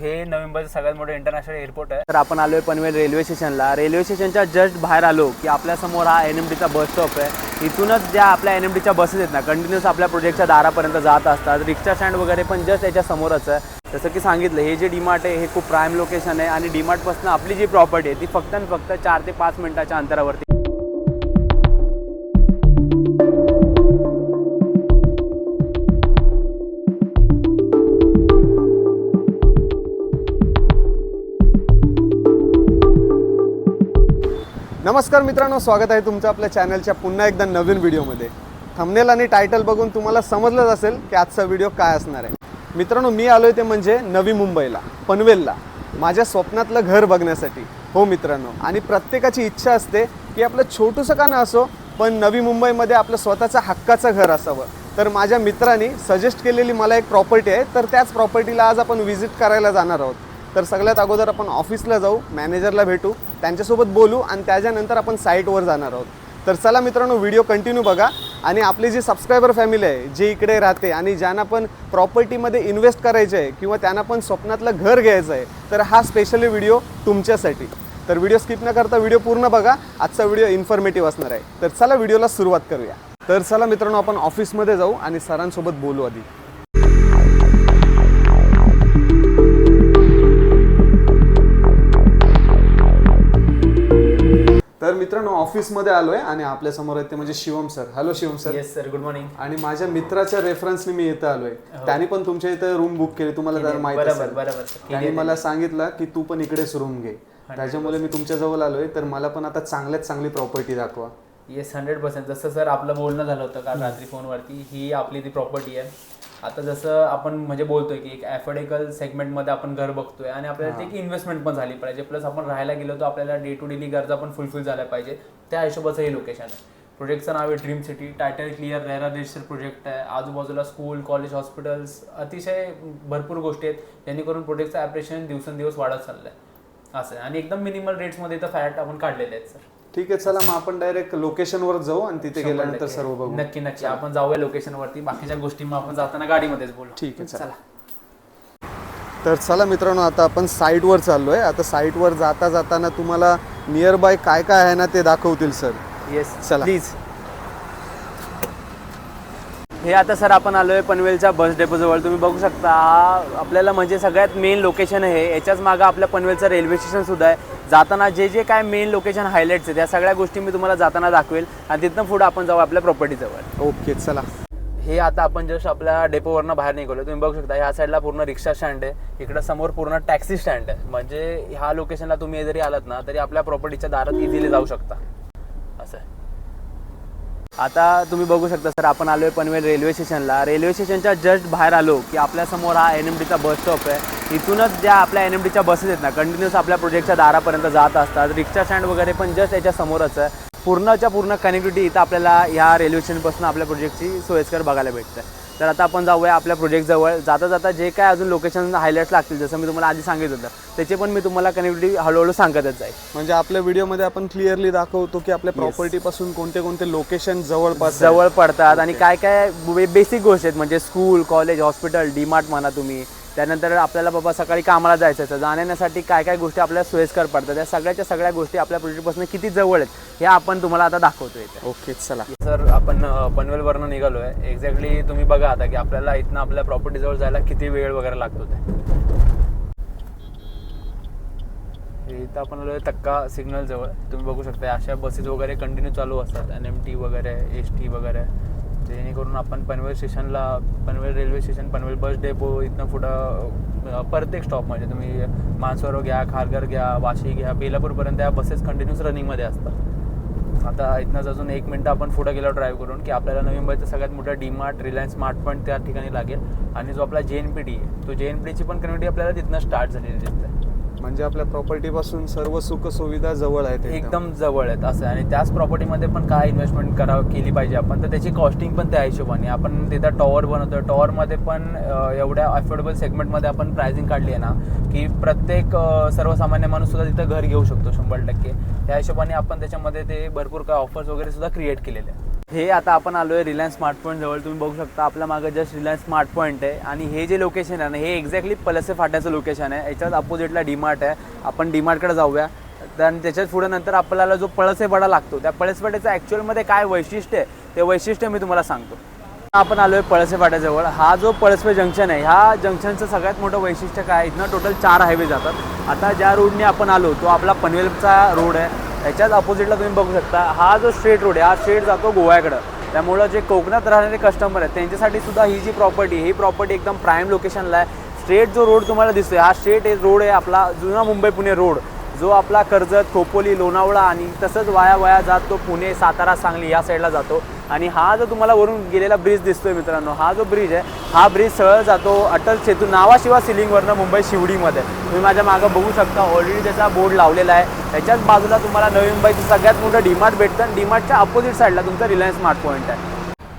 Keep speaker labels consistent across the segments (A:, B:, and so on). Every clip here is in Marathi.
A: हे नवी मुंबईचं सगळ्यात मोठं इंटरनॅशनल एअरपोर्ट आहे.
B: तर आपण आलोय पनवेल रेल्वे स्टेशनला रेल्वे स्टेशनच्या जस्ट बाहेर आलो की आपल्यासमोर हा एन एम डीचा बस स्टॉप आहे. इथूनच ज्या आपल्या एन एम डीच्या बसेस आहेत ना कंटिन्युअस आपल्या प्रोजेक्टच्या दारापर्यंत जात असतात. रिक्षा स्टँड वगैरे पण जस्ट याच्या समोरच आहे. जसं की सांगितलं हे जे डीमार्ट आहे हे खूप प्राईम लोकेशन आहे आणि डीमार्टपासून आपली जी प्रॉपर्टी आहे ती फक्त आणि फक्त चार ते पाच मिनिटाच्या अंतरावरती
C: नमस्कार मित्रांनो स्वागत आहे तुमचं आपल्या चॅनलच्या पुन्हा एकदा नवीन व्हिडिओमध्ये. थंबनेल आणि टायटल बघून तुम्हाला समजलंच असेल की आजचा व्हिडिओ काय असणार आहे. मित्रांनो मी आलो ते म्हणजे नवी मुंबईला पनवेलला माझ्या स्वप्नातलं घर बघण्यासाठी. हो मित्रांनो आणि प्रत्येकाची इच्छा असते की आपलं छोटूसं का ना असो पण नवी मुंबईमध्ये आपलं स्वतःचं हक्काचं घर असावं. तर माझ्या मित्रांनी सजेस्ट केलेली मला एक प्रॉपर्टी आहे तर त्याच प्रॉपर्टीला आज आपण व्हिजिट करायला जाणार आहोत. तर सगळ्यात अगोदर आपण ऑफिसला जाऊ मॅनेजरला भेटू त्यांच्यासोबत बोलू आणि त्याच्यानंतर आपण साईटवर जाणार आहोत. तर चला मित्रांनो व्हिडिओ कंटिन्यू बघा आणि आपली जी सबस्क्रायबर फॅमिली आहे जे इकडे राहते आणि ज्यांना पण प्रॉपर्टीमध्ये इन्व्हेस्ट करायचं आहे किंवा त्यांना पण स्वप्नातलं घर घ्यायचं आहे तर हा स्पेशली व्हिडिओ तुमच्यासाठी. तर व्हिडिओ स्किप न करता व्हिडिओ पूर्ण बघा. आजचा व्हिडिओ इन्फॉर्मेटिव्ह असणार आहे. तर चला व्हिडिओला सुरुवात करूया. तर चला मित्रांनो आपण ऑफिसमध्ये जाऊ आणि सरांसोबत बोलू आधी. तर मित्रांनो ऑफिसमध्ये आलोय आणि आपल्यासमोर आहेत ते म्हणजे Shivam sir. Hello Shivam sir.
A: Yes sir good morning
C: आणि माझ्या मित्राच्या रेफरन्सने मी इथं आलोय. त्यांनी पण तुमच्या इथं रूम बुक केली. तुम्हाला जर माहीत
A: हो. बरोबर,
C: असेल. त्यांनी मला सांगितलं की तू पण इकडेच रूम घे. त्याच्यामुळे मी तुमच्या जवळ आलोय. तर मला पण आता चांगल्यात चांगली प्रॉपर्टी दाखवा.
A: येस हंड्रेड पर्सेंट जसं सर आपलं बोलणं झालं होतं काल रात्री फोनवरती ही आपली ती प्रॉपर्टी आहे. आता जसं आपण म्हणजे बोलतोय की एक ॲफोर्डेबल सेगमेंटमध्ये आपण घर बघतोय आणि आपल्याला ते इन्व्हेस्टमेंट पण झाली पाहिजे. प्लस आपण राहायला गेलो तर आपल्याला डे टू डेली गरजा पण फुलफिल झाल्या पाहिजे. त्या हिशोबाचं हे लोकेशन आहे. प्रोजेक्टचं नाव आहे dream city title clear RERA register project आहे. आजूबाजूला स्कूल कॉलेज हॉस्पिटल्स अतिशय भरपूर गोष्टी आहेत. जेणेकरून प्रोजेक्टचं ॲप्रिशिएशन दिवसेंदिवस वाढत चाललं आहे असं आहे. आणि एकदम मिनिमल रेट्समध्ये तर फ्लॅट आपण काढलेले आहेत सर
C: ठीक आहे चला मग आपण डायरेक्ट लोकेशनवर जाऊ आणि तिथे गेल्यानंतर सर्व बघू.
A: नक्की नक्की. आपण जाऊया लोकेशन वरती. बाकीच्या गोष्टी मग आपण जाताना गाडीमध्येच बोलू.
C: ठीक आहे चला. तर चला मित्रांनो आता आपण साईटवर चाललोय. आता साईटवर जाता जाताना तुम्हाला नियर बाय काय काय आहे ना ते दाखवतील सर
A: येस
C: चला.
A: प्लीज
B: हे आता सर आपण आलोय पनवेलच्या बस डेपो जवळ तुम्ही बघू शकता हा आपल्याला म्हणजे सगळ्यात मेन लोकेशन आहे. याच्याच मागं आपल्या पनवेलचं रेल्वे स्टेशन सुद्धा आहे. जाताना जे जे काय मेन लोकेशन हायलाईट्स आहेत त्या सगळ्या गोष्टी मी तुम्हाला जाताना दाखवेल आणि तिथनं पुढे आपण जाऊ आपल्या प्रॉपर्टी जवळ.
C: ओके चला.
B: हे आता आपण जस्ट आपल्या डेपोवरनं बाहेर निघालो तुम्ही बघू शकता ह्या साईडला पूर्ण रिक्षा स्टँड आहे. इकडं समोर पूर्ण टॅक्सी स्टँड आहे. म्हणजे ह्या लोकेशनला तुम्ही जरी आलात ना तरी आपल्या प्रॉपर्टीच्या दारात इझिली जाऊ शकता. असं आहे. आता तुम्ही बघू शकता सर आपण आलोय पनवेल रेल्वे स्टेशनला रेल्वे स्टेशनच्या जस्ट बाहेर आलो की आपल्यासमोर हा एन एम डीचा बस स्टॉप आहे. इथूनच ज्या आपल्या एन एम डीच्या बसेस आहेत ना कंटिन्युअस आपल्या प्रोजेक्टच्या दारापर्यंत जात असतात. रिक्षा स्टँड वगैरे पण जस्ट याच्यासमोरच आहे. पूर्णच्या पूर्ण कनेक्टिव्हिटी इथं आपल्याला या रेल्वे स्टेशनपासून आपल्या प्रोजेक्टची सोयीस्कर बघायला भेटतं. तर आता आपण जाऊया आपल्या प्रोजेक्टजवळ जाता जाता जे काय अजून लोकेशन हायलाईट्स लागतील जसं मी तुम्हाला आधी सांगितलं होतं त्याचे पण मी तुम्हाला कनेक्टिव्हिटी हळूहळू सांगतच जाईल.
C: म्हणजे आपल्या व्हिडिओमध्ये आपण क्लिअरली दाखवतो की आपल्या प्रॉपर्टी पासून कोणते कोणते लोकेशन जवळपास.
B: जवळ पडतात आणि काय काय बेसिक गोष्टी आहेत म्हणजे स्कूल कॉलेज हॉस्पिटल डीमार्ट म्हणा तुम्ही. त्यानंतर आपल्याला बाबा सकाळी कामाला जायचं तर जाण्यासाठी काय काय गोष्टी आपल्याला सोयीस्कर पडतात. त्या सगळ्याच्या सगळ्या गोष्टी आपल्या प्रोजेक्टपासून किती जवळ आहेत हे आपण तुम्हाला आता दाखवतो
C: ओके चला.
B: सर आपण पनवेलवरनं निघालो आहे एक्झॅक्टली तुम्ही बघा आता की आपल्याला इथनं आपल्या प्रॉपर्टीजवळ जायला किती वेळ वगैरे लागतो ते? इथं आपण आलो तक्का सिग्नल जवळ. तुम्ही बघू शकता अशा बसेस वगैरे कंटिन्यू चालू असतात. एन एम टी वगैरे एस टी वगैरे. जेणेकरून आपण पनवेल स्टेशनला Panvel railway station Panvel bus depot इथनं पुढं प्रत्येक स्टॉप म्हणजे तुम्ही मानसरोवर घ्या खारघर घ्या वाशी घ्या बेलापूरपर्यंत या बसेस कंटिन्यूस रनिंगमध्ये असतात. आता इथनंच अजून एक मिनटं आपण पुढे गेलो ड्राईव्ह करून की आपल्याला नवी मुंबईचा सगळ्यात डी डीमार्ट रिलायन्स स्मार्ट पण त्या ठिकाणी लागेल. आणि जो आपला जे एन पी डी आहे तो जे एन पी डीची पण कम्युनिटी आपल्याला तिथनं स्टार्ट झालेली दिसते.
C: म्हणजे आपल्या प्रॉपर्टी पासून सर्व सुख सुविधा जवळ आहेत एकदम.
A: एकदम जवळ आहेत असं आहे. आणि त्याच प्रॉपर्टीमध्ये पण काय इन्व्हेस्टमेंट करावं केली पाहिजे आपण तर त्याची कॉस्टिंग पण त्या हिशोबाने आपण तिथं टॉवर बनवतो टॉवरमध्ये पण एवढ्या अफोर्डेबल सेगमेंटमध्ये आपण प्रायझिंग काढली आहे ना की प्रत्येक सर्वसामान्य माणूस सुद्धा तिथं घर घेऊ शकतो शंभर टक्के त्या हिशोबाने आपण त्याच्यामध्ये ते भरपूर काय ऑफर्स वगैरे सुद्धा क्रिएट केलेले आहेत
B: हे आता आपण आलो आहे रिलायन्स स्मार्ट पॉईंट जवळ. तुम्ही बघू शकता आपल्या मागे जस्ट रिलायन्स स्मार्ट पॉईंट आहे. आणि हे जे लोकेशन आहे ना हे एक्झॅक्टली पलसे फाट्याचं लोकेशन आहे. याच्यात अपोजिटला डीमार्ट आहे. आपण डीमार्टकडे जाऊया. तर त्याच्यात त्याच्याच पुढे नंतर आपल्याला जो पळसेपाडा लागतो त्या पळसेपाड्याचं ॲक्च्युअलमध्ये काय वैशिष्ट्य आहे ते वैशिष्ट्य मी तुम्हाला सांगतो. आपण आलो पळसे फाट्याजवळ. हा जो पळसपे जंक्शन आहे ह्या जंक्शनचं सगळ्यात मोठं वैशिष्ट्य काय इथनं टोटल चार हायवे जातात. आता ज्या रोडने आपण आलो तो आपला पनवेलचा रोड आहे. ह्याच्याच अपोजिटला तुम्ही बघू शकता. हा जो स्ट्रेट रोड आहे हा स्ट्रेट जातो गोव्याकडं. त्यामुळं जे कोकणात राहणारे कस्टमर आहेत त्यांच्यासाठी सुद्धा ही जी प्रॉपर्टी ही प्रॉपर्टी एकदम प्राईम लोकेशनला आहे. स्ट्रेट जो रोड तुम्हाला दिसतोय हा स्ट्रेट रोड आहे आपला जुना मुंबई पुणे रोड जो आपला कर्जत खोपोली लोणावळा आणि तसंच वाया वाया जात तो पुणे सातारा सांगली या साईडला जातो. आणि हा जो तुम्हाला वरून गेलेला ब्रिज दिसतोय मित्रांनो हा जो ब्रिज आहे हा ब्रिज सरळ जातो अटल सेतू नावाशिवा सिलिंगवरनं मुंबई शिवडीमध्ये. तुम्ही माझ्या मागं बघू शकता ऑलरेडी त्याचा बोर्ड लावलेला आहे. त्याच्याच बाजूला तुम्हाला नवी मुंबईचं सगळ्यात मोठं डीमार्ट भेटतं आणि डीमार्टच्या अपोजिट साईडला तुमचं रिलायन्स स्मार्ट पॉईंट आहे.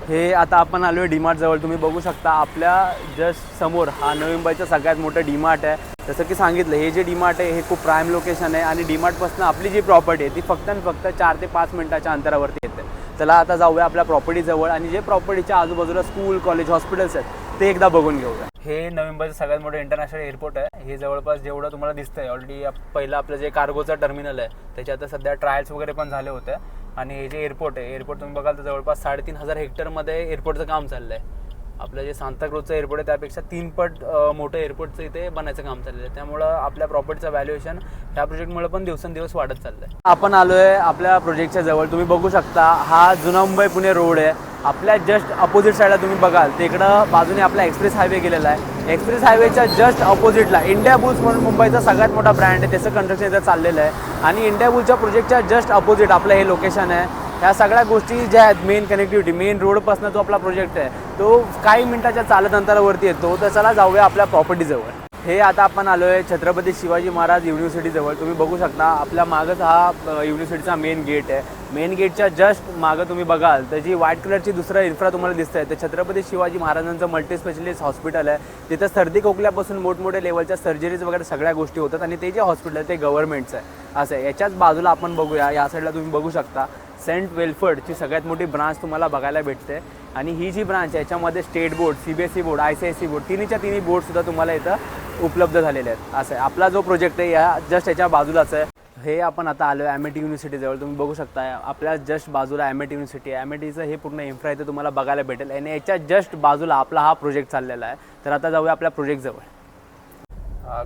B: हे आता आपण आलो आहे डीमार्टजवळ तुम्ही बघू शकता आपल्या जस्ट समोर हा नवी मुंबईचा सगळ्यात मोठं डीमार्ट आहे. जसं की सांगितलं हे जे डीमार्ट आहे हे खूप प्राईम लोकेशन आहे आणि डीमार्टपासून आपली जी प्रॉपर्टी आहे ती फक्त आणि फक्त चार ते पाच मिनिटाच्या अंतरावरती येते. चला आता जाऊया आपल्या प्रॉपर्टीजवळ आणि जे प्रॉपर्टीच्या आजूबाजूला स्कूल कॉलेज हॉस्पिटल्स आहेत ते एकदा बघून घेऊया. हे नोव्हेंबरचं सगळ्यात मोठं इंटरनॅशनल एअरपोर्ट आहे. हे जवळपास जेवढं तुम्हाला दिसतंय ऑलरेडी पहिलं आपलं जे कार्गोचं टर्मिनल आहे त्याच्या आता सध्या ट्रायल्स वगैरे पण झाले होते. आणि हे जे एअरपोर्ट आहे एअरपोर्ट तुम्ही बघाल तर जवळपास साडेतीन हजार हेक्टरमध्ये एअरपोर्टचं काम चाललं आहे आपलं जे सांताक्रूजचं एअरपोर्ट आहे त्यापेक्षा तीन पट मोठं एअरपोर्टचं इथे बनायचं काम चाललेलं आहे त्यामुळं आपल्या प्रॉपर्टीचं व्हॅल्युएशन ह्या प्रोजेक्टमुळे पण दिवसेंदिवस वाढत चाललं आहे आपण आलो आहे आपल्या प्रोजेक्टच्या जवळ. तुम्ही बघू शकता हा जुना मुंबई पुणे रोड आहे. आपल्या जस्ट अपोजिट साईडला तुम्ही बघाल तिकडं बाजूने आपला एक्सप्रेस हायवे गेलेला आहे. एक्सप्रेस हायवेच्या जस्ट अपोजिटला इंडिया बुल्स म्हणून मुंबईचा सगळ्यात मोठा ब्रँड आहे त्याचं कन्स्ट्रक्शन इथं चाललेलं आहे. आणि इंडिया बुलच्या प्रोजेक्टच्या जस्ट अपोजिट आपलं हे लोकेशन आहे. ह्या सगळ्या गोष्टी ज्या आहेत मेन कनेक्टिव्हिटी मेन रोडपासून जो आपला प्रोजेक्ट आहे तो काही मिनिटाच्या चालत अंतरावरती येतो तर चला जाऊया आपल्या प्रॉपर्टीजवळ हे आता आपण आलो आहे छत्रपती शिवाजी महाराज युनिव्हर्सिटीजवळ तुम्ही बघू शकता आपल्या मागच हा युनिव्हर्सिटीचा मेन गेट आहे. मेन गेटच्या जस्ट मागं तुम्ही बघाल तर जी व्हाईट कलरची दुसरा इन्फ्रा तुम्हाला दिसतं आहे तर छत्रपती शिवाजी महाराजांचं मल्टी स्पेशलिस्ट हॉस्पिटल आहे. तिथं सर्दी खोकल्यापासून मोठमोठ्या लेवलच्या सर्जरीज वगैरे सगळ्या गोष्टी होतात आणि ते जे हॉस्पिटल आहे ते गव्हर्नमेंटचं आहे. असं आहे. याच्याच बाजूला आपण बघूया या साईडला तुम्ही बघू शकता. सेंट वेलफर्डची सगळ्यात मोठी ब्रांच तुम्हाला बघायला भेटते. आणि ही जी ब्रांच आहे याच्यामध्ये state board C B S E board I C I C board तिन्हीच्या तिन्ही बोर्डसुद्धा तुम्हाला इथं उपलब्ध झालेले आहेत. असं आहे. आपला जो प्रोजेक्ट आहे या जस्ट याच्या बाजूलाच आहे. हे आपण आता आलो आहे टी युनिव्हर्सिटीजवळ तुम्ही बघू शकता आपल्या जस्ट बाजूला टी युनिव्हर्सिटी आहे. टीचं हे पूर्ण इन्फ्रा इथं तुम्हाला बघायला भेटेल. आणि याच्या जस्ट बाजूला आपला हा प्रोजेक्ट चाललेला आहे. तर आता जाऊया आपल्या प्रोजेक्टजवळ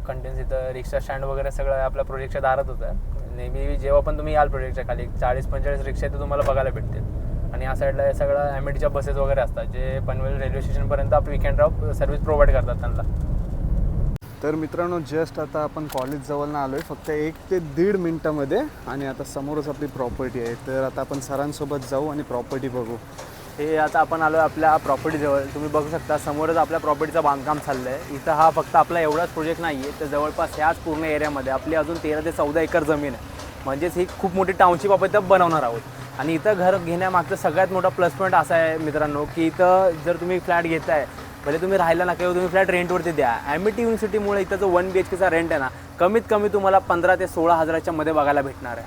B: कंटेन्स इथं रिक्षा स्टँड वगैरे सगळं आपल्या प्रोजेक्टच्या दारात होतं. नेहमी जेव्हा पण तुम्ही याल प्रोजेक्टच्या खाली चाळीस पंचेचाळीस रिक्षा इथं तुम्हाला बघायला भेटतील. आणि या साईडला हे सगळं एम बसेस वगैरे असतात जे पनवेल रेल्वे स्टेशनपर्यंत आप विकेंड ऑफ सर्व्हिस प्रोव्हाइड करतात त्यांना.
C: तर मित्रांनो जस्ट आता आपण कॉलेज जवळनं आलो आहे फक्त एक ते दीड मिनटामध्ये आणि आता समोरच आपली प्रॉपर्टी आहे. तर आता आपण सरांसोबत जाऊ आणि प्रॉपर्टी बघू.
B: हे आता आपण आलो आपल्या प्रॉपर्टीजवळ तुम्ही बघू शकता समोरच आपल्या प्रॉपर्टीचं बांधकाम चाललं आहे इथं हा फक्त आपला एवढाच प्रोजेक्ट नाही आहे तर जवळपास ह्याच पूर्ण एरियामध्ये आपली अजून तेरा ते चौदा एकर जमीन आहे. म्हणजेच ही खूप मोठी टाउनशिप आपण इथं बनवणार आहोत. आणि इथं घर घेण्यामागचं सगळ्यात मोठा प्लस पॉईंट असा आहे मित्रांनो की इथं जर तुम्ही फ्लॅट घेताय भले तुम्ही राहायला ना किंवा तुम्ही फ्लॅट रेंटवरती द्या. ॲमिटी युनिव्हर्सिटीमुळे इथं जो वन बी एच केचा रेंट आहे ना कमीत कमी तुम्हाला पंधरा ते सोळा हजाराच्या मध्ये बघायला भेटणार आहे.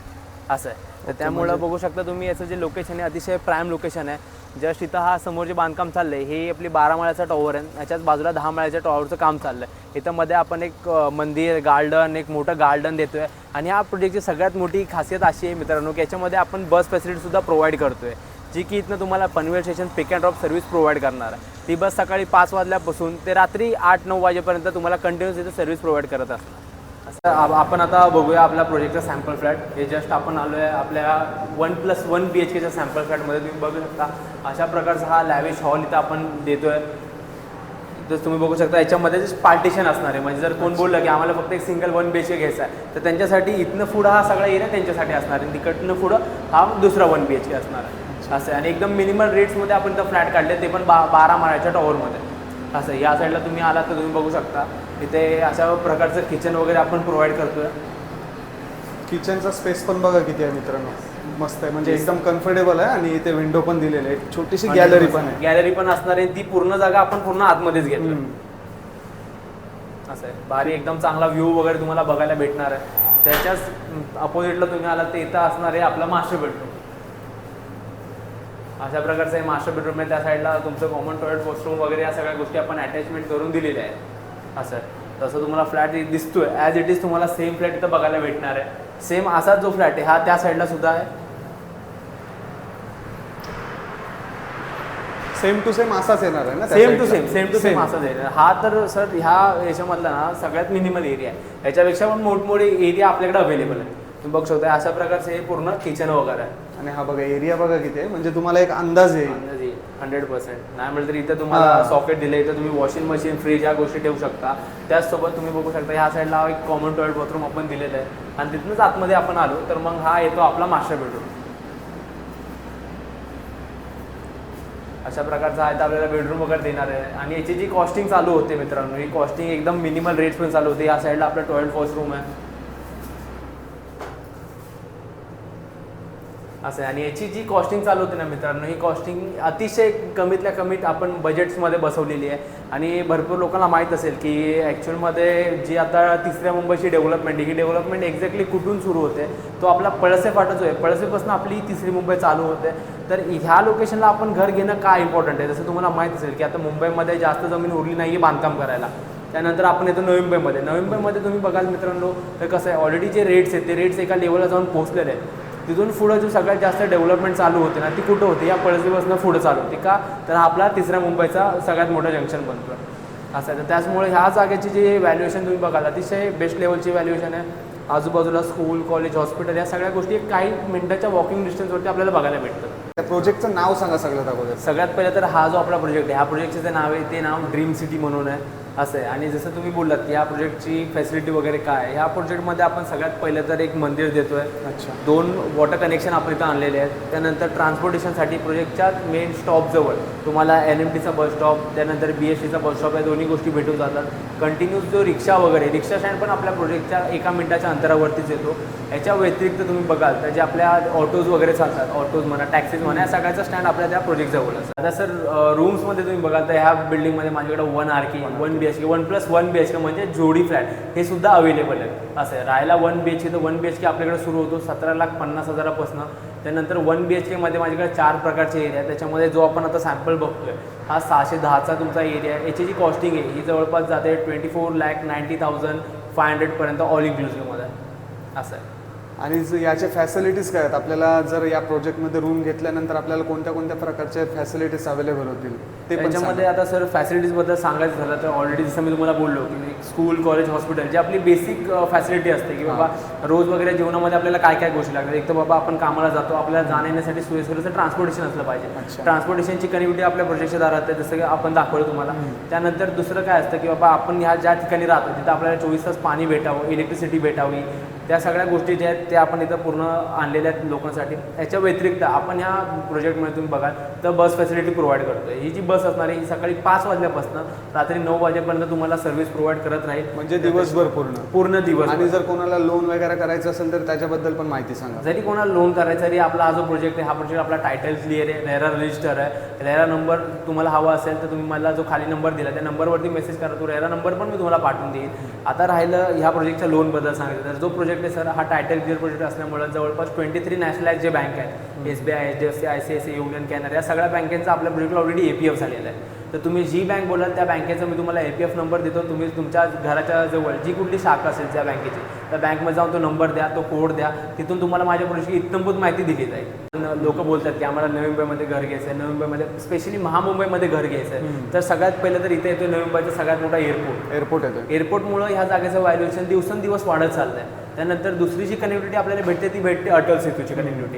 B: असं आहे. तर त्यामुळं बघू शकता तुम्ही याचं जे लोकेशन आहे अतिशय प्राईम लोकेशन आहे. जस्ट इथं हा समोर जे बांधकाम चाललं आहे हे आपली बारा माळ्याचा टॉवर आहे. याच्याच बाजूला दहा माळ्याच्या टॉवरचं काम चाललं आहे इथं मध्ये आपण एक मंदिर गार्डन एक मोठं गार्डन देतोय. आणि या प्रोजेक्टची सगळ्यात मोठी खासियत अशी आहे मित्रांनो की याच्यामध्ये आपण बस फॅसिलिटीसुद्धा प्रोव्हाइड करतोय. जी की इथनं तुम्हाला Panvel station pick and drop service provide करणार आहे. ती बस सकाळी पाच वाजल्यापासून ते रात्री आठ नऊ वाजेपर्यंत तुम्हाला कंटिन्युअस इथं सर्व्हिस प्रोव्हाइड करत असणार. आपण आता बघूया आपल्या प्रोजेक्टचा सॅम्पल फ्लॅट हे जस्ट आपण आलो आहे आपल्या one plus one B H केच्या sample फ्लॅटमध्ये तुम्ही बघू शकता अशा प्रकारचा हा लॅविश हॉल इथं आपण देतोय. जर तुम्ही बघू शकता याच्यामध्ये पार्टिशन असणार आहे. म्हणजे जर कोण बोललं की आम्हाला फक्त एक single one B H K घ्यायचा आहे तर त्यांच्यासाठी इथनं पुढं हा सगळा एरिया त्यांच्यासाठी असणार आहे. तिकडनं पुढं हा दुसरा वन बी एच के असणार आहे. असं आहे. आणि एकदम मिनिमल रेट्समध्ये आपण इथं फ्लॅट काढले ते पण बा बारा माळ्याच्या टॉवरमध्ये असं. या साईडला तुम्ही आलात तर तुम्ही बघू शकता. इथे अशा प्रकारचं किचन वगैरे आपण प्रोव्हाइड करतोय.
C: किचनचा स्पेस पण बघा किती आहे मित्रांनो. मस्त आहे. म्हणजे एकदम कम्फर्टेबल आहे आणि इथे विंडो पण दिलेले आहे. छोटीशी गॅलरी पण आहे.
B: गॅलरी पण असणार आहे. ती पूर्ण जागा आपण पूर्ण आतमध्येच घेतो. असं आहे. भारी एकदम चांगला व्ह्यू वगैरे तुम्हाला बघायला भेटणार आहे. त्याच्याच अपोजिटला तुम्ही आलात तर इथं असणार आहे आपला मास्टर बेडरूम अशा प्रकारचं हे मास्टर बेडरूम आहे त्या साईडला तुमचं कॉमन टॉयलेट वॉशरूम वगैरे या सगळ्या गोष्टी आपण अटॅचमेंट करून दिलेल्या आहेत. असं तसं तुम्हाला फ्लॅट दिसतोय. ॲज इट इज तुम्हाला सेम फ्लॅट इथं बघायला भेटणार आहे. सेम असाच जो फ्लॅट आहे हा त्या साईडला सुद्धा आहे.
C: सेम टू सेम असाच येणार आहे ना
B: same to? Same same to same. असाच आहे. हा तर सर ह्या याच्यामधला ना सगळ्यात मिनिमल एरिया आहे. याच्यापेक्षा पण मोठमोठे एरिया आपल्याकडे अवेलेबल आहे तुम्ही बघू शकता अशा प्रकारचे हे पूर्ण किचन वगैरे आहे.
C: आणि हा बघा एरिया बघा किती आहे. म्हणजे तुम्हाला एक अंदाज येईल.
B: हंड्रेड पर्सेंट नाही म्हटलं तर इथं तुम्हाला
C: हा.
B: सॉकेट दिले इथं तुम्ही वॉशिंग मशीन फ्रीज या गोष्टी ठेवू शकता. त्याचसोबत तुम्ही बघू शकता ह्या साईडला एक कॉमन टॉयलेट बाथरूम आपण दिलेलं आहे. आणि तिथूनच आतमध्ये आपण आलो तर मग हा येतो आपला मास्टर बेडरूम अशा प्रकारचा आहे तर आपल्याला बेडरूम वगैरे देणार आहे. आणि याची जी कॉस्टिंग चालू होते मित्रांनो ही कॉस्टिंग एकदम मिनिमल रेट्स पण चालू होते. या साईडला आपलं टॉयलेट वॉशरूम आहे. असं आहे. आणि याची जी कॉस्टिंग चालू होती ना मित्रांनो ही कॉस्टिंग अतिशय कमीतल्या कमीत आपण बजेट्समध्ये बसवलेली आहे. आणि भरपूर लोकांना माहीत असेल की ॲक्च्युअलमध्ये जी आता तिसऱ्या मुंबईची डेव्हलपमेंट आहे ही डेव्हलपमेंट एक्झॅक्टली कुठून सुरू होते तो आपला पळसे फाटा जो आहे पळसेपासून आपली तिसरी मुंबई चालू होते. तर ह्या लोकेशनला आपण घर घेणं का इम्पॉर्टंट आहे? जसं तुम्हाला माहीत असेल की आता मुंबईमध्ये जास्त जमीन उरली नाही आहे बांधकाम करायला. त्यानंतर आपण येतो नवी मुंबईमध्ये नवी मुंबईमध्ये तुम्ही बघाल मित्रांनो तर कसं आहे ऑलरेडी जे रेट्स आहेत ते रेट्स एका लेवलला जाऊन पोहोचलेले आहेत. तिथून पुढं जो सगळ्यात जास्त डेव्हलपमेंट चालू होते ना ती कुठं होते? या पळसीपासून पुढं चालू होती का? तर आपला तिसऱ्या मुंबईचा सगळ्यात मोठं जंक्शन बनतो. असं आहे. तर त्याचमुळे ह्या जागेची जी व्हॅल्युएशन तुम्ही बघाल अतिशय बेस्ट लेवलची व्हॅल्युएशन आहे. आजूबाजूला स्कूल कॉलेज हॉस्पिटल या सगळ्या गोष्टी काही मिनिटाच्या वॉकिंग डिस्टन्सवरती आपल्याला बघायला भेटतात.
C: त्या प्रोजेक्टचं नाव सांगा सगळ्यात अगोदर.
B: सगळ्यात पहिले तर हा जो आपला प्रोजेक्ट आहे ह्या प्रोजेक्टचं जे नाव आहे ते नाव ड्रीम सिटी म्हणून आहे. असं आहे. आणि जसं तुम्ही बोललात की या प्रोजेक्टची फॅसिलिटी वगैरे काय आहे ह्या प्रोजेक्टमध्ये आपण सगळ्यात पहिलं तर एक मंदिर देतोय.
C: अच्छा.
B: दोन वॉटर कनेक्शन आपण इथं आणलेले आहेत. त्यानंतर ट्रान्सपोर्टेशनसाठी प्रोजेक्टच्या मेन स्टॉपजवळ तुम्हाला एन एम टीचा बस स्टॉप त्यानंतर बी एस टीचा बस स्टॉप या दोन्ही गोष्टी भेटून जातात. कंटिन्यूस जो रिक्षा वगैरे रिक्षा स्टँड पण आपल्या प्रोजेक्टच्या एका मिनिटाच्या अंतरावरतीच येतो. याच्या व्यतिरिक्त तुम्ही बघाल तर जे आपल्या ऑटोज वगैरे चालतात ऑटोज म्हणा टॅक्सीज म्हणा या सगळ्याचा स्टँड आपल्या त्या प्रोजेक्ट जवळ असतात आता सर रूम्समध्ये तुम्ही बघाल तर ह्या बिल्डिंगमध्ये माझ्याकडे one R K one B H K one plus one B H K म्हणजे जोडी फ्लॅट हे सुद्धा अवेलेबल आहे असं आहे. राहायला वन बी एच के तर वन बी एच के आपल्याकडे सुरू होतो सतरा लाख पन्नास हजारापासून. त्यानंतर वन बी एच केमध्ये माझ्याकडे चार प्रकारचे एरिया आहे त्याच्यामध्ये जो आपण आता सॅम्पल बघतोय हा सहाशे दहाचा तुमचा एरिया आहे. याची जी कॉस्टिंग आहे ही जवळपास जाते twenty four lakh ninety thousand five हंड्रेडपर्यंत all इन्क्लुझिव्हमध्ये असं आहे.
C: आणि ज- याचे फॅसिलिटीज काय आहेत? आपल्याला जर या प्रोजेक्टमध्ये रूम घेतल्यानंतर आपल्याला कोणत्या कोणत्या प्रकारचे फॅसिलिटीज अवेलेबल होतील? ते पण
B: त्याच्यामध्ये आता सर फॅसिलिटीजबद्दल सांगायचं झालं तर ऑलरेडी जसं मी तुम्हाला बोललो की स्कूल कॉलेज हॉस्पिटल जी आपली बेसिक फॅसिलिटी असते की बाबा रोज वगैरे जीवनामध्ये आपल्याला काय काय गोष्टी लागतात? एक तर बाबा आपण कामाला जातो आपल्याला जाण्या येण्यासाठी सोयीस्करचं ट्रान्सपोर्टेशन असलं पाहिजे. ट्रान्सपोर्टेशनची कनेक्टिव्हिटी आपल्या प्रोजेक्टच्या दारात आहे जसं की आपण दाखवलं तुम्हाला. त्यानंतर दुसरं काय असतं की बाबा आपण ह्या ज्या ठिकाणी राहतो तिथं आपल्याला चोवीस तास पाणी भेटावं इलेक्ट्रिसिटी भेटावी त्या सगळ्या गोष्टी ज्या आहेत त्या आपण इथं पूर्ण आणलेल्या आहेत लोकांसाठी. याच्या व्यतिरिक्त आपण ह्या प्रोजेक्टमध्ये तुम्ही बघाल तर बस फॅसिलिटी प्रोव्हाइड करतोय. ही जी बस असणार आहे ही सकाळी पाच वाजल्यापासून रात्री नऊ वाजेपर्यंत तुम्हाला सर्व्हिस प्रोव्हाइड करत राहील.
C: म्हणजे दिवसभर पूर्ण.
B: पूर्ण दिवस
C: आणि जर कोणाला लोन वगैरे करायचं असेल तर त्याच्याबद्दल पण माहिती सांगा.
B: जरी कोणाला लोन करायचं तरी आपला हा जो प्रोजेक्ट आहे हा प्रोजेक्ट आपला टायटल क्लिअर आहे रेरा रजिस्टर आहे. रेरा नंबर तुम्हाला हवा असेल तर तुम्ही मला जो खाली नंबर दिला त्या नंबरवरती मेसेज करा. तो रेरा नंबर पण मी तुम्हाला पाठवून देईन. आता राहिलं ह्या प्रोजेक्टच्या लोनबद्दल सांगायचं तर जो प्रोजेक्ट आहे सर हा टायटल क्लिअर प्रोजेक्ट असल्यामुळे जवळपास ट्वेंटी थ्री नॅशनलाइज जे बँक आहेत S B I H D F C I C I C Union Canara या सगळ्या बँकेचा आपल्या प्रोजेक्टला ऑलरेडी ए पी एफ झालेला आहे. तर तुम्ही जी बँक बोलाल त्या बँकेचा मी तुम्हाला ए पी एफ नंबर देतो. तुम्ही तुमच्या घराच्या जवळ जी कुठली शाखा असेल त्या बँकेची त्या बँकमध्ये जाऊन तो नंबर द्या तो कोड द्या. तिथून तुम्हाला माझ्या प्रोजेक्टची इत्तमभूत माहिती दिली जाईल. लोक बोलतात की आम्हाला नवी मुंबईमध्ये घर घ्यायचं आहे नवी मुंबईमध्ये स्पेशली महामुंबईमध्ये घर घ्यायचं आहे तर सगळ्यात पहिलं तर इथे येतो नवी मुंबईचा सगळ्यात मोठा एअरपोर्ट
C: एअरपोर्ट येतो
B: एअरपोर्टमुळं ह्या जागेचं व्हॅल्युएशन दिवसेंदिवस वाढत चाललं आहे त्यानंतर दुसरी जी कनेक्टिव्हिटी आपल्याला भेटते ती भेटते अटल सेतूची कनेक्टिव्हिटी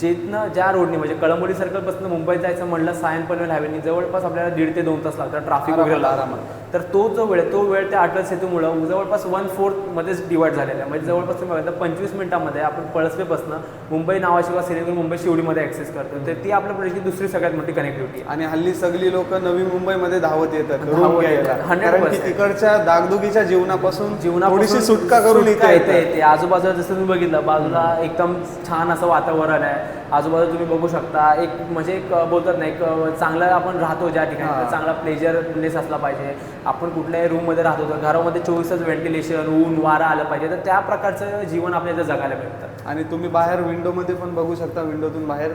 B: जिथनं ज्या रोडनी म्हणजे कळंबोली सर्कलपासून मुंबईत जायचं म्हणलं सायन पनवेल हायवेनी जवळपास आपल्याला दीड ते दोन तास लागतात ट्रॅफिक वगैरे
C: आरामात.
B: तर तो जो वेळ तो वेळ त्या अटल सेतूमुळं जवळपास वन फोर्थ मध्येच डिवाइड झालेला आहे. म्हणजे जवळपास तुम्ही बघा पंचवीस मिनिटामध्ये आपण पळसपेपासून मुंबई नावाशिवाय सिनेमा मुंबई शिवडीमध्ये ॲक्सेस करतो. तर ती आपल्या प्रोजेक्टची दुसरी सगळ्यात मोठी कनेक्टिव्हिटी
C: आणि हल्ली सगळी लोक नवी मुंबईमध्ये धावत येतात
B: धावत
C: रूम घ्यायला.
B: येतात, 100%
C: कारण की तिकडच्या दागदुगीच्या जीवनापासून
B: जीवनापासून
C: थोडीशी सुटका करून
B: येते. येते. आजूबाजूला जसं तुम्ही बघितलं बाजूला एकदम छान असं वातावरण आहे. आजूबाजूला तुम्ही बघू शकता. एक म्हणजे एक बोलतात ना एक चांगलं आपण राहतो ज्या ठिकाणी चांगला प्लेजर प्लेस असला पाहिजे. आपण कुठल्याही रूममध्ये राहतो तर घरामध्ये चोवीस तास व्हेंटिलेशन ऊन वारा आलं पाहिजे. तर त्या प्रकारचं जीवन आपल्याला जगायला भेटतं.
C: आणि तुम्ही बाहेर विंडोमध्ये पण बघू शकता. विंडोतून बाहेर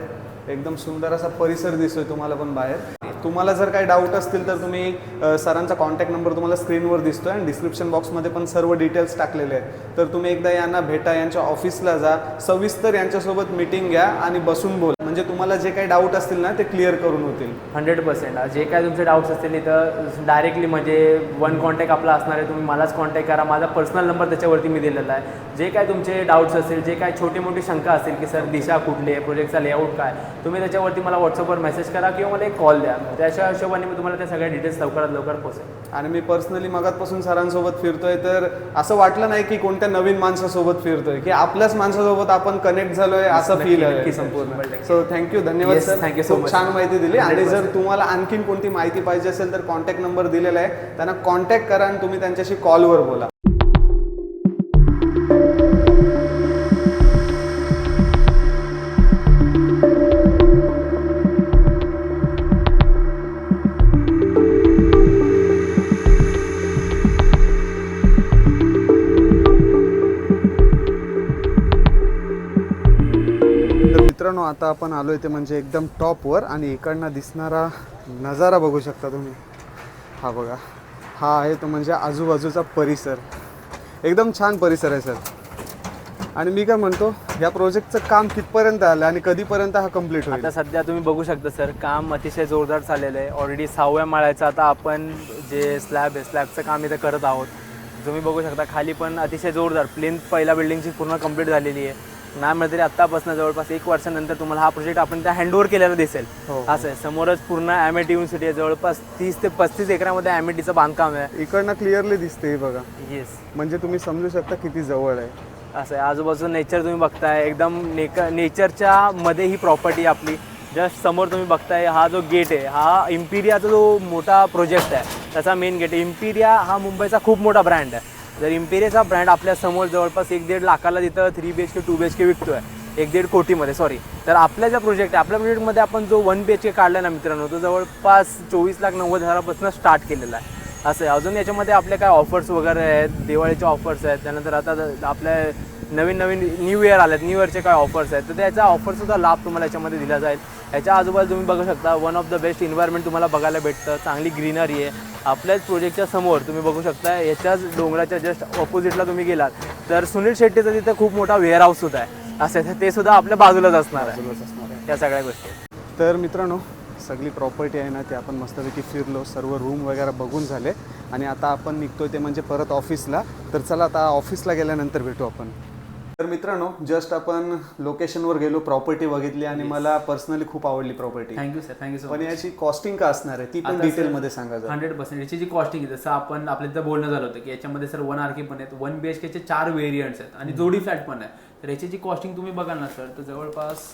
C: एकदम सुंदर असा परिसर दिसतोय तुम्हाला पण बाहेर. तुम्हाला जर काही डाऊट असतील तर तुम्ही सरांचा कॉन्टॅक्ट नंबर तुम्हाला स्क्रीनवर दिसतोय आणि डिस्क्रिप्शन बॉक्समध्ये पण सर्व डिटेल्स टाकलेले आहेत. तर तुम्ही एकदा यांना भेटा यांच्या ऑफिसला जा. सविस्तर यांच्यासोबत मीटिंग घ्या आणि बसून बोला. म्हणजे तुम्हाला जे काही डाऊट असतील ना ते क्लिअर करून होतील.
A: हंड्रेड पर्सेंट जे काय तुमचे डाऊट्स असतील इथं डायरेक्टली म्हणजे वन कॉन्टॅक्ट आपला असणार आहे तुम्ही मलाच कॉन्टॅक्ट करा. माझा पर्सनल नंबर त्याच्यावरती मी दिलेला आहे. जे काय तुमचे डाऊट्स असतील जे काय छोटी मोठी शंका असतील की सर दिशा कुठली आहे? प्रोजेक्टचा लेआउट काय तुम्ही त्याच्यावरती मला व्हॉट्सअपवर मेसेज करा किंवा मला एक कॉल द्या. त्याच्या हिशोबाने मी तुम्हाला त्या सगळ्या डिटेल्स लवकरात लवकर पोहोचेल
C: आणि मी पर्सनली मगातपासून सरांसोबत फिरतोय तर असं वाटलं नाही की कोणत्या नवीन माणसासोबत फिरतोय की आपल्याच माणसासोबत आपण कनेक्ट झालोय असं फील आहे संपूर्ण. सो थँक्यू धन्यवाद सर खूप
A: much.
C: छान माहिती दिली आणि
A: 100%.
C: जर तुम्हाला आणखीन कोणती माहिती पाहिजे असेल तर कॉन्टॅक्ट नंबर दिलेला आहे त्यांना कॉन्टॅक्ट करा आणि तुम्ही त्यांच्याशी कॉलवर बोला मित्रांनो आता आपण आलोय ते म्हणजे एकदम टॉपवर आणि इकडनं दिसणारा नजारा बघू शकता तुम्ही. हा बघा. हा आहे तो म्हणजे आजूबाजूचा परिसर. एकदम छान परिसर आहे सर. आणि मी काय म्हणतो या प्रोजेक्टचं काम कितपर्यंत आलं आणि कधीपर्यंत हा कंप्लीट होईल?
B: आता सध्या तुम्ही बघू शकता सर. काम अतिशय जोरदार चाललेलं आहे. ऑलरेडी सहाव्या माळ्याचं आता आपण जे स्लॅब आहे स्लॅबचं काम इथं करत आहोत. तुम्ही बघू शकता खाली पण अतिशय जोरदार. प्लेन पहिल्या बिल्डिंगची पूर्ण कंप्लीट झालेली आहे. नाही म्हणलं तरी आत्तापासून जवळपास एक वर्षानंतर तुम्हाला हा प्रोजेक्ट आपण त्या हँडओव्हर केलेला दिसेल.
C: हो.
B: असं आहे. समोरच पूर्ण ॲमेटी युनिव्हर्सिटी आहे. जवळपास तीस ते पस्तीस एकरामध्ये ॲमेटीचं बांधकाम आहे.
C: इकडनं क्लिअरली दिसते हे बघा.
B: येस
C: म्हणजे तुम्ही समजू शकता किती जवळ आहे.
B: असं आहे. आजूबाजूचं नेचर तुम्ही बघताय. एकदम नेक नेचरच्या मध्ये ही प्रॉपर्टी आपली. जस्ट समोर तुम्ही बघताय हा जो गेट आहे हा इम्पिरियाचा जो मोठा प्रोजेक्ट आहे त्याचा मेन गेट आहे. इम्पिरिया हा मुंबईचा खूप मोठा ब्रँड आहे. जर इम्पेरियाचा ब्रँड आपल्यासमोर जवळपास एक दीड लाखाला तिथं three B H K two B H K विकतोय. एक दीड कोटीमध्ये सॉरी तर आपल्या ज्या प्रोजेक्ट आहे आपल्या प्रोजेक्टमध्ये आपण जो वन बी एच के काढला ना मित्रांनो तो जवळपास चोवीस लाख नव्वद हजारापासून स्टार्ट केलेला आहे. असं आहे. अजून याच्यामध्ये आपले काय ऑफर्स वगैरे आहेत दिवाळीचे ऑफर्स आहेत त्यानंतर आता आपल्या नवीन नवीन न्यू इयर आल्यात न्यू इयरचे काय ऑफर्स आहेत तर त्याचा ऑफरसुद्धा लाभ तुम्हाला याच्यामध्ये दिला जाईल. याच्या आजूबाजू तुम्ही बघू शकता one of the best environment तुम्हाला बघायला भेटतं. चांगली ग्रीनरी आहे. आपल्याच प्रोजेक्टच्या समोर तुम्ही बघू शकता याच्याच डोंगराच्या जस्ट ऑपोजिटला तुम्ही गेलात तर सुनील शेट्टीचा तिथं खूप मोठा वेअर हाऊस सुद्धा आहे. असं ते सुद्धा आपल्या बाजूलाच असणार आहे. या सगळ्या गोष्टी.
C: तर मित्रांनो सगळी प्रॉपर्टी आहे ना ते आपण मस्तपैकी फिरलो सर्व रूम वगैरे बघून झाले. आणि आता आपण निघतोय ते म्हणजे परत ऑफिसला तर चला आता ऑफिसला गेल्यानंतर भेटू आपण. तर मित्रांनो जस्ट आपण लोकेशनवर गेलो प्रॉपर्टी बघितली आणि मला पर्सनली खूप आवडली property
A: thank you sir thank you so
C: पण याची कॉस्टिंग का असणार आहे? ती पण डिटेलमध्ये सांगा जरा.
A: हंड्रेड पर्सेंट याची जी कॉस्टिंग आहे जसं आपण आपल्या इथं बोलणं झालं होतं की याच्यामध्ये सर वन आर के पण आहेत वन बी एच केचे चार व्हेरियंट्स आहेत आणि जोडी फ्लॅट पण आहे. तर याची जी कॉस्टिंग तुम्ही बघाल ना सर तर जवळपास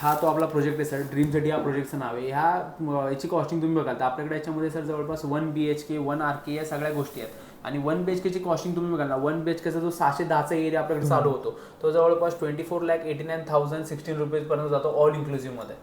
A: हा तो आपला प्रोजेक्ट आहे सर ड्रीम सिटी हा प्रोजेक्टचं नाव आहे. ह्या याची कॉस्टिंग तुम्ही बघाल तर आपल्याकडे याच्यामध्ये सर जवळपास one B H K one R K या सगळ्या गोष्टी आहेत. आणि वन बी एच केची कॉस्टिंग तुम्ही बघाल ना वन बी एच केचा जो सहाशे दहाचा एरिया आपल्याकडे चालू होतो तो जवळपास twenty four lakh eighty nine thousand sixteen रुपीजपर्यंत जातो ऑल इन्क्लुझिव्हमध्ये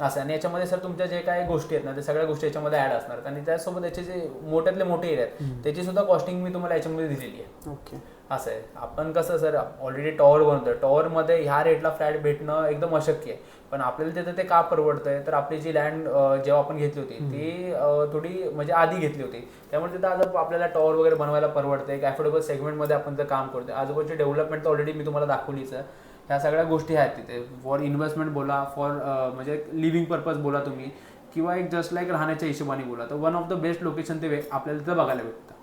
A: असं आणि याच्यामध्ये सर तुमच्या जे काही गोष्टी आहेत ना ते सगळ्या गोष्टी याच्यामध्ये ऍड असणार आणि त्यासोबत याचे जे मोठ्यातले मोठे एरिया आहेत त्याची सुद्धा कॉस्टिंग मी तुम्हाला याच्यामध्ये दिलेली आहे.
C: ओके
A: असं आहे. आपण कसं सर ऑलरेडी टॉवर बनवतोय. टॉवरमध्ये ह्या रेटला फ्लॅट भेटणं एकदम अशक्य आहे. पण आपल्याला तिथं ते का परवडतंय? तर आपली जी लँड जेव्हा आपण घेतली होती ती थोडी म्हणजे आधी घेतली होती. त्यामुळे तिथं आज आपल्याला टॉवर वगैरे बनवायला परवडते एक ॲफोर्डेबल सेगमेंटमध्ये आपण ते काम करतोय. आजूबाजूची डेव्हलपमेंट तर ऑलरेडी मी तुम्हाला दाखवलीच आहे. ह्या सगळ्या गोष्टी आहेत तिथे. फॉर इन्व्हेस्टमेंट बोला फॉर म्हणजे लिव्हिंग पर्पज बोला तुम्ही किंवा एक जस्ट लाईक राहण्याच्या हिशोबाने बोला. तर one of the best location ते आपल्याला तिथं बघायला भेटतं.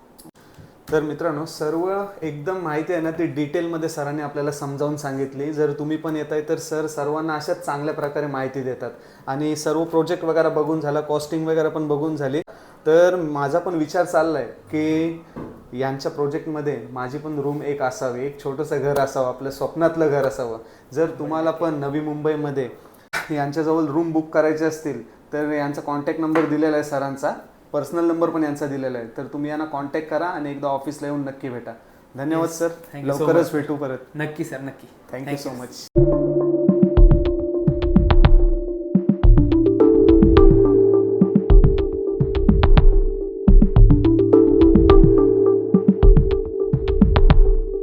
C: तर मित्रांनो सर्व एकदम माहिती आहे ना ती डिटेलमध्ये सरांनी आपल्याला समजावून सांगितली. जर तुम्ही पण येत आहे तर सर सर्वांना अशाच चांगल्या प्रकारे माहिती देतात. आणि सर्व प्रोजेक्ट वगैरे बघून झाला कॉस्टिंग वगैरे पण बघून झाली. तर माझा पण विचार चाललाय की यांच्या प्रोजेक्टमध्ये माझी पण रूम एक असावी एक छोटंसं घर असावं आपलं स्वप्नातलं घर असावं. जर तुम्हाला पण नवी मुंबईमध्ये यांच्याजवळ रूम बुक करायचे असतील तर यांचा कॉन्टॅक्ट नंबर दिलेला आहे सरांचा. पर्सनल नंबर पण यांचा दिलेला आहे. तर तुम्ही यांना कॉन्टॅक्ट करा आणि एकदा ऑफिसला येऊन नक्की भेटा. धन्यवाद सर लवकरच. भेटू परत.
A: नक्की सर नक्की.
C: Thank you so. मच